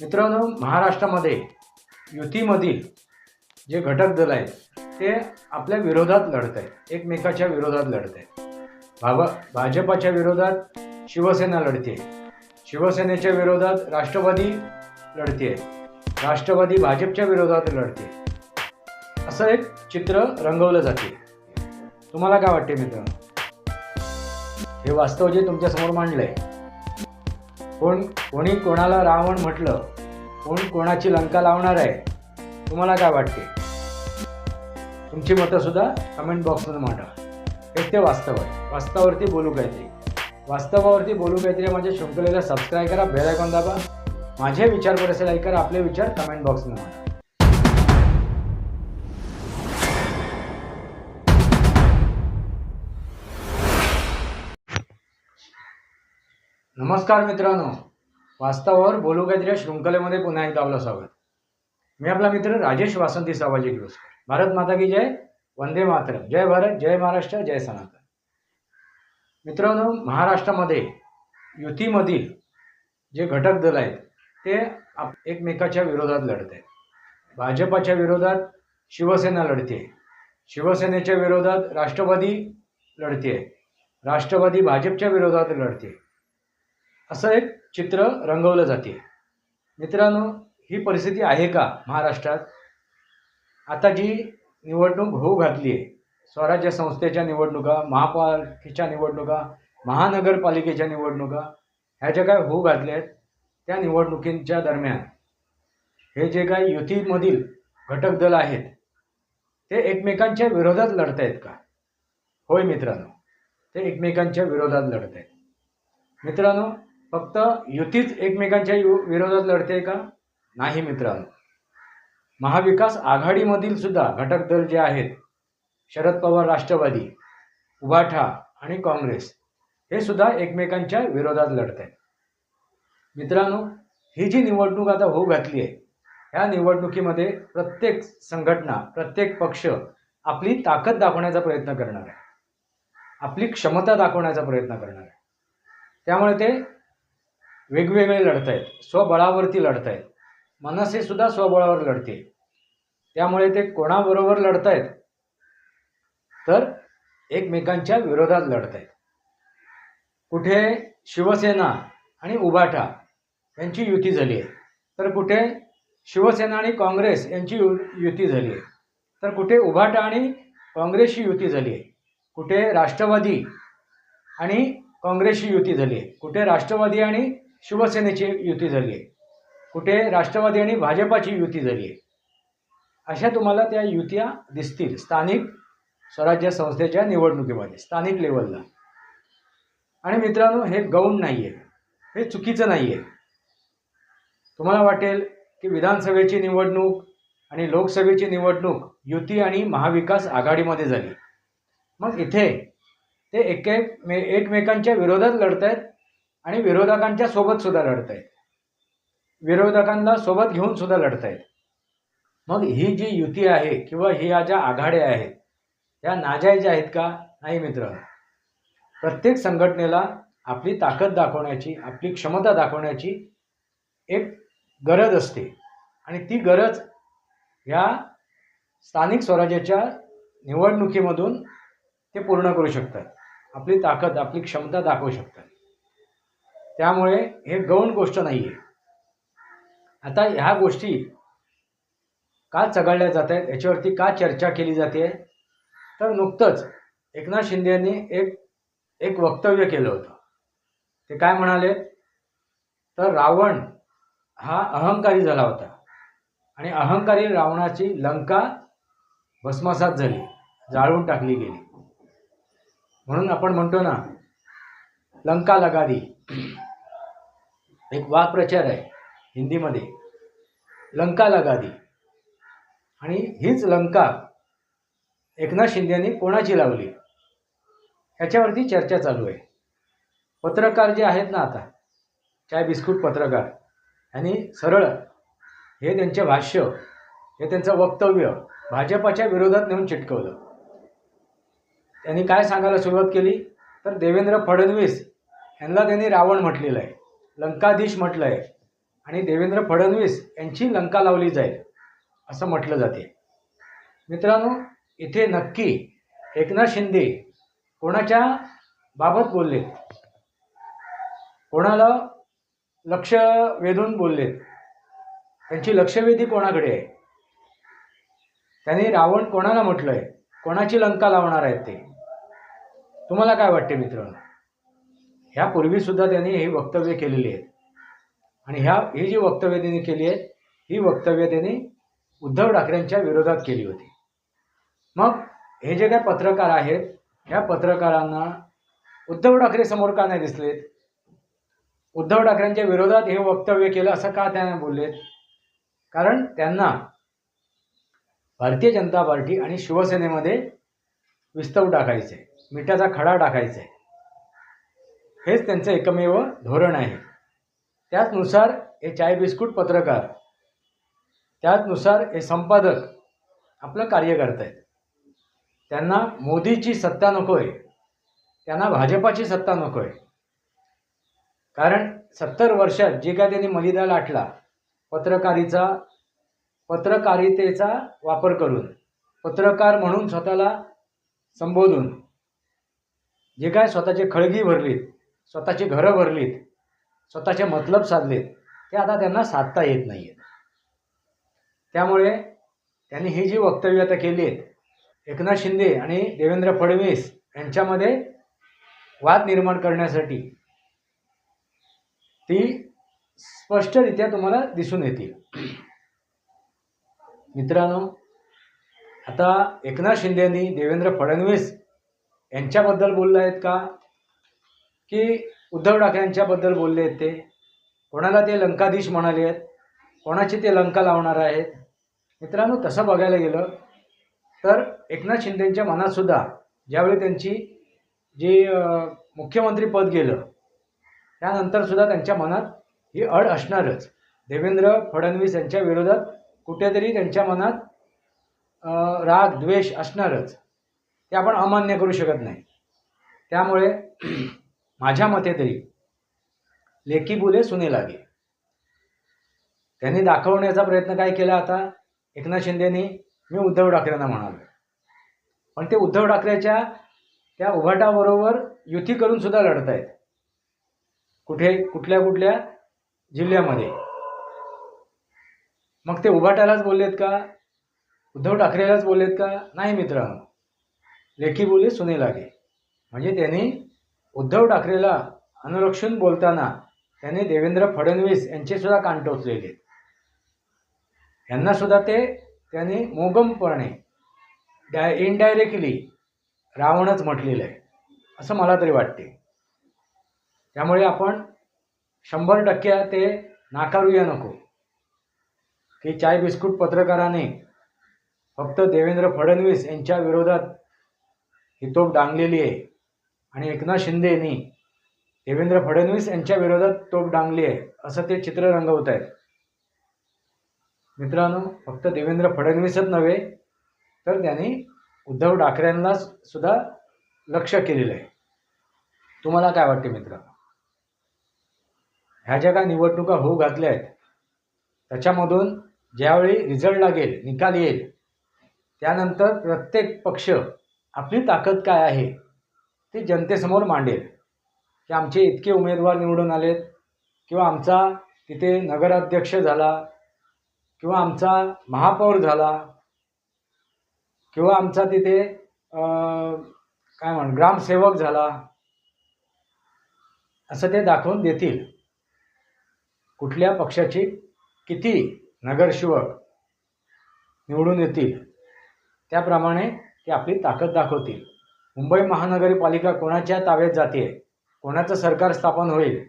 मित्रांनो महाराष्ट्रामध्ये युतीमधील जे घटक दल आहेत ते आपल्या विरोधात लढत आहेत. एकमेकाच्या विरोधात लढत आहेत. भावा भाजपाच्या विरोधात शिवसेना लढते शिवसेनेच्या विरोधात राष्ट्रवादी लढते राष्ट्रवादी भाजपच्या विरोधात लढते असं एक चित्र रंगवलं जाते तुम्हाला काय वाटते मित्रांनो? हे वास्तव जे तुमच्यासमोर मांडलंय कोण कोणी कोणाला रावण म्हटलं कोण कोणाची लंका लावणार आहे तुम्हाला काय वाटते? तुमची मतं सुद्धा कमेंट बॉक्समध्ये मांडा. हे ते वास्तव आहे. वास्तवावरती बोलू काहीतरी वास्तवावरती बोलू काहीतरी माझ्या म्हणजे शृंखलेला सबस्क्राईब करा बेल आयकॉन दाबा. माझे विचार कसे लाईक करा आपले विचार कमेंट बॉक्समध्ये मांडा. नमस्कार मित्रांनो. वास्तवावर बोलू काहीतरी शृंखलेमध्ये पुन्हा एकदा आपलं स्वागत. मी आपला मित्र राजेश वासंती सावाजी दिवस भारत माता की जय? वंदे मातरम. जय भारत जय महाराष्ट्र जय सनातन. मित्रांनो महाराष्ट्रामध्ये युतीमधील जे घटक दल आहेत ते आप एकमेकाच्या विरोधात लढत आहेत. भाजपाच्या विरोधात शिवसेना लढते. शिवसेनेच्या विरोधात राष्ट्रवादी लढते. राष्ट्रवादी भाजपच्या विरोधात लढते. असं एक चित्र रंगवलं जाते. मित्रांनो ही परिस्थिती आहे का महाराष्ट्रात? आता जी निवडणूक होऊ घातली आहे स्वराज्य संस्थेच्या निवडणुका महापालिकेच्या निवडणुका महानगरपालिकेच्या निवडणुका ह्या ज्या काय होऊ घातल्या आहेत त्या निवडणुकींच्या दरम्यान हे जे काही युतीमधील घटक दल आहेत ते एकमेकांच्या विरोधात लढत आहेत का? होय मित्रांनो ते एकमेकांच्या विरोधात लढत आहेत. मित्रांनो फक्त युतीच एकमेकांच्या यु- विरोधात लढते का? नाही मित्रांनो. महाविकास आघाडीमधील सुद्धा घटक दल जे आहेत शरद पवार राष्ट्रवादी उभाठा आणि काँग्रेस हे सुद्धा एकमेकांच्या विरोधात लढत आहेत. मित्रांनो ही जी निवडणूक आता होऊ घातली आहे ह्या निवडणुकीमध्ये प्रत्येक संघटना प्रत्येक पक्ष आपली ताकद दाखवण्याचा प्रयत्न करणार आहे. आपली क्षमता दाखवण्याचा प्रयत्न करणार आहे. त्यामुळे ते वेगवेगळे लढत आहेत स्वबळावरती लढत आहेत मनसे सुद्धा स्वबळावर लढते. त्यामुळे ते कोणाबरोबर लढत आहेत तर एकमेकांच्या विरोधात लढत आहेत कुठे शिवसेना आणि उभाटा यांची युती झाली आहे तर कुठे शिवसेना आणि काँग्रेस यांची यु युती झाली आहे तर कुठे उभाटा आणि काँग्रेसची युती झाली आहे कुठे राष्ट्रवादी आणि काँग्रेसची युती झाली आहे कुठे राष्ट्रवादी आणि शिवसेनेची युती झाली आहे. कुठे राष्ट्रवादी आणि भाजपाची युती झाली आहे. अशा तुम्हाला त्या युत्या दिसतील स्थानिक स्वराज्य संस्थेच्या निवडणुकीमध्ये स्थानिक लेवलला. आणि मित्रांनो हे गौण नाही आहे हे चुकीचं नाही आहे तुम्हाला वाटेल की विधानसभेची निवडणूक आणि लोकसभेची निवडणूक युती आणि महाविकास आघाडीमध्ये झाली. मग इथे ते एक एक मे एकमेकांच्या विरोधात लढत आहेत आणि विरोधकांच्या सोबत सुद्धा लढत आहेत विरोधकांना सोबत घेऊन सुद्धा लढत आहेत मग ही जी युती आहे किंवा ही या ज्या आघाड्या आहेत त्या नाजायज आहेत का? नाही मित्र. प्रत्येक संघटनेला आपली ताकद दाखवण्याची आपली क्षमता दाखवण्याची एक गरज असते. आणि ती गरज ह्या स्थानिक स्वराज्याच्या निवडणुकीमधून ते पूर्ण करू शकतात. आपली ताकद आपली क्षमता दाखवू शकतात. त्यामुळे हे गौण गोष्ट नाही आहे आता ह्या गोष्टी का चघळल्या जात आहेत याच्यावरती का चर्चा केली जाते? तर नुकतंच एकनाथ शिंदे यांनी एक एक वक्तव्य केलं होतं. ते काय म्हणाले? तर रावण हा अहंकारी झाला होता. आणि अहंकारी रावणाची लंका भस्मसात झाली जाळून टाकली गेली. म्हणून आपण म्हणतो ना लंका लगा दी एक वाक्प्रचार आहे हिंदीमध्ये. लंका लगादी आणि हीच लंका एकनाथ शिंदेनी कोणाची लावली? ह्याच्यावरती चर्चा चालू आहे. पत्रकार जे आहेत ना आता चाय बिस्कुट पत्रकार यांनी सरळ हे त्यांचे भाष्य हे त्यांचं वक्तव्य भाजपाच्या विरोधात नेऊन चिटकवलं. त्यांनी काय सांगायला सुरुवात केली? तर देवेंद्र फडणवीस यांना त्यांनी रावण म्हटलेलं आहे. लंकाधीश म्हटलं आहे आणि देवेंद्र फडणवीस यांची लंका लावली जाईल असं म्हटलं जाते. मित्रांनो इथे नक्की एकनाथ शिंदे कोणाच्या बाबत बोलले कोणाला लक्ष वेधून बोललेत? त्यांची लक्षवेधी कोणाकडे आहे? त्यांनी रावण कोणाला म्हटलंय? कोणाची लंका लावणार आहेत ते? तुम्हाला काय वाटते मित्रांनो? ह्यापूर्वी सुद्धा त्यांनी ही वक्तव्य केलेली आहेत. आणि ह्या ही जी वक्तव्य त्यांनी केली आहेत ही वक्तव्य त्यांनी उद्धव ठाकरेंच्या विरोधात केली होती. मग हे जे काय पत्रकार आहेत ह्या पत्रकारांना उद्धव ठाकरे समोर का नाही दिसलेत? उद्धव ठाकरेंच्या विरोधात हे वक्तव्य केलं असं का त्यांना बोललेत? कारण त्यांना भारतीय जनता पार्टी आणि शिवसेनेमध्ये विस्तव टाकायचं आहे मिठाचा खडा टाकायचा आहे हेच त्यांचं एकमेव धोरण आहे. त्याचनुसार हे चाय बिस्कुट पत्रकार त्याचनुसार हे संपादक आपलं कार्य करत आहेत त्यांना मोदीची सत्ता नको आहे त्यांना भाजपाची सत्ता नको आहे कारण सत्तर वर्षात जे काय त्यांनी मलिदा लाटला पत्रकारीचा पत्रकारितेचा वापर करून पत्रकार म्हणून स्वतःला संबोधून जे काय स्वतःचे खळगी भरलीत स्वतःची घरं भरलीत स्वतःचे मतलब साधलेत ते आता त्यांना साधता येत नाही आहेत त्यामुळे त्यांनी ही जी वक्तव्य आता केली आहेत एकनाथ शिंदे आणि देवेंद्र फडणवीस यांच्यामध्ये वाद निर्माण करण्यासाठी ती स्पष्टरित्या तुम्हाला दिसून येतील. मित्रांनो आता एकनाथ शिंदेनी देवेंद्र फडणवीस यांच्याबद्दल बोलला आहेत का? की उद्धव ठाकरेंच्याबद्दल बोलले आहेत ते. कोणाला ते लंकाधीश म्हणाले आहेत कोणाची ते लंका लावणार आहेत. मित्रांनो तसं बघायला गेलं तर एकनाथ शिंदेंच्या मनातसुद्धा ज्यावेळी त्यांची जी मुख्यमंत्री पद गेलं त्यानंतरसुद्धा त्यांच्या मनात ही अड असणारच. देवेंद्र फडणवीस यांच्या विरोधात कुठेतरी त्यांच्या मनात राग द्वेष असणारच. ते आपण अमान्य करू शकत नाही. त्यामुळे माझ्या मते तरी. लेखी बुले सुने लागे. त्यांनी दाखवण्याचा प्रयत्न काय केला आता? एकनाथ शिंदेनी मी उद्धव ठाकरेंना म्हणालो. पण ते उद्धव ठाकरेच्या त्या उभाटाबरोबर युती करून सुद्धा लढत आहेत. कुठे कुठल्या कुठल्या जिल्ह्यामध्ये? मग ते उभाटालाच बोललेत का? उद्धव ठाकरेलाच बोललेत का? नाही मित्रांनो. लेखी बोली सुने लागे. म्हणजे त्यांनी उद्धव ठाकरेला अनुरक्षण बोलताना त्यांनी देवेंद्र फडणवीस यांचे सुद्धा कान टोचलेले. यांना सुद्धा ते त्यांनी मोगमपणे डाय इनडायरेक्टली रावणच म्हटलेलं आहे असं मला तरी वाटते. त्यामुळे आपण शंभर टक्के ते नाकारूया नको. की चाय बिस्कुट पत्रकाराने फक्त देवेंद्र फडणवीस यांच्या विरोधात ही तोप डांगलेली आहे. आणि एकनाथ शिंदे यांनी देवेंद्र फडणवीस यांच्या विरोधात तोप डांगली आहे असं ते चित्र रंगवत आहेत. मित्रांनो फक्त देवेंद्र फडणवीसच नव्हे तर त्यांनी उद्धव ठाकरेंना सुद्धा लक्ष केलेलं आहे. तुम्हाला काय वाटते मित्र ह्या ज्या काय निवडणुका होऊ घातल्या आहेत त्याच्यामधून ज्यावेळी रिझल्ट लागेल निकाल येईल त्यानंतर प्रत्येक पक्ष आपली ताकद काय आहे ते जनतेसमोर मांडेल की आमचे इतके उमेदवार निवडून आलेत किंवा आमचा तिथे नगराध्यक्ष झाला किंवा आमचा महापौर झाला किंवा आमचा तिथे काय म्हण ग्रामसेवक झाला असं ते दाखवून देतील. कुठल्या पक्षाची किती नगरसेवक निवडून येतील त्याप्रमाणे ते आपली ताकद दाखवतील. मुंबई महानगरपालिका कोणाच्या ताब्यात जाते? कोणाचं सरकार स्थापन होईल?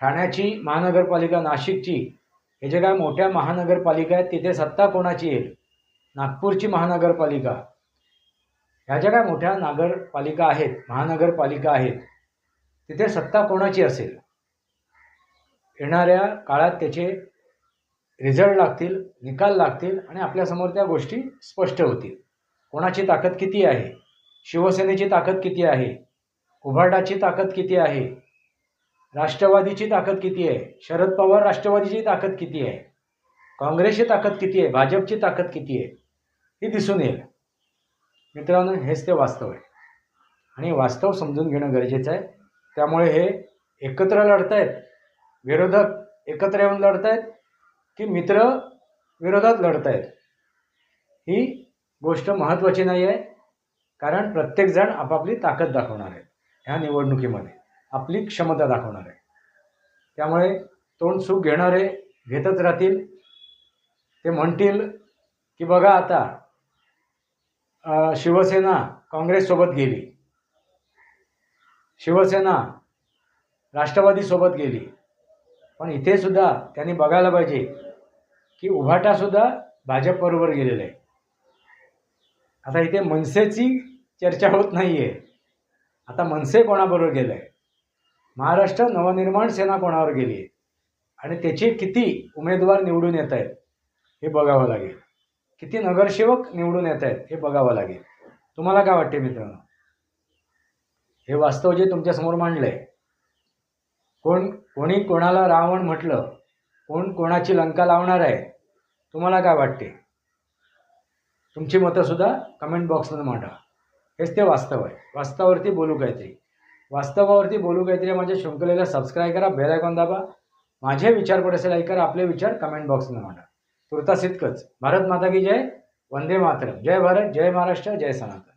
ठाण्याची महानगरपालिका नाशिकची. हे जे काय मोठ्या महानगरपालिका आहेत तिथे सत्ता कोणाची येईल? नागपूरची महानगरपालिका. ह्या ज्या काय मोठ्या नगरपालिका आहेत महानगरपालिका आहेत तिथे सत्ता कोणाची असेल? येणाऱ्या काळात त्याचे रिझल्ट लागतील निकाल लागतील आणि आपल्यासमोर त्या गोष्टी स्पष्ट होतील. कोणाची ताकद किती आहे? शिवसेनेची ताकद किती आहे? उभाटाची ताकद किती आहे? राष्ट्रवादीची ताकद किती आहे? शरद पवार राष्ट्रवादीची ताकद किती आहे? काँग्रेसची ताकद किती आहे? भाजपची ताकद किती आहे? ही दिसून येईल. मित्रांनो हेच ते वास्तव आहे. आणि वास्तव समजून घेणं गरजेचं आहे. त्यामुळे हे एकत्र लढतायत विरोधक एकत्र येऊन लढतायत की मित्र विरोधात लढतायत? ही गोष्ट महत्त्वाची नाही आहे. कारण प्रत्येकजण आपापली ताकद दाखवणार आहे ह्या निवडणुकीमध्ये. आपली क्षमता दाखवणार आहे. त्यामुळे तोंड सुख घेणारे घेतच राहतील. ते म्हणतील की बघा आता शिवसेना काँग्रेससोबत गेली. शिवसेना राष्ट्रवादीसोबत गेली. पण इथे सुद्धा त्यांनी बघायला पाहिजे की उभाटासुद्धा भाजपबरोबर गेलेला आहे. आता इथे मनसेची चर्चा होत नाही आहे आता मनसे कोणाबरोबर गेलं आहे महाराष्ट्र नवनिर्माण सेना कोणावर गेली आहे आणि त्याचे किती उमेदवार निवडून येत आहेत हे बघावं लागेल. किती नगरसेवक निवडून येत आहेत हे बघावं लागेल. तुम्हाला काय वाटते मित्रांनो? हे वास्तव जे तुमच्यासमोर मांडलं आहे कोण कोणी कोणाला रावण म्हटलं कोण कोणाची लंका लावणार आहे तुम्हाला काय वाटते तुमची मतंसुद्धा कमेंट बॉक्समध्ये मांडा. हेच ते वास्तव आहे. वास्तवावरती बोलू काहीतरी. वास्तवावरती बोलू काहीतरी माझ्या शृंखलेला सबस्क्राईब करा बेल आयकॉन दाबा. माझे विचार कुठे असेल ऐका आपले विचार कमेंट बॉक्समध्ये मांडा. तुर्तास इतकंच. भारत माता की जय वंदे मातरम. जय भारत जय महाराष्ट्र जय सनातन.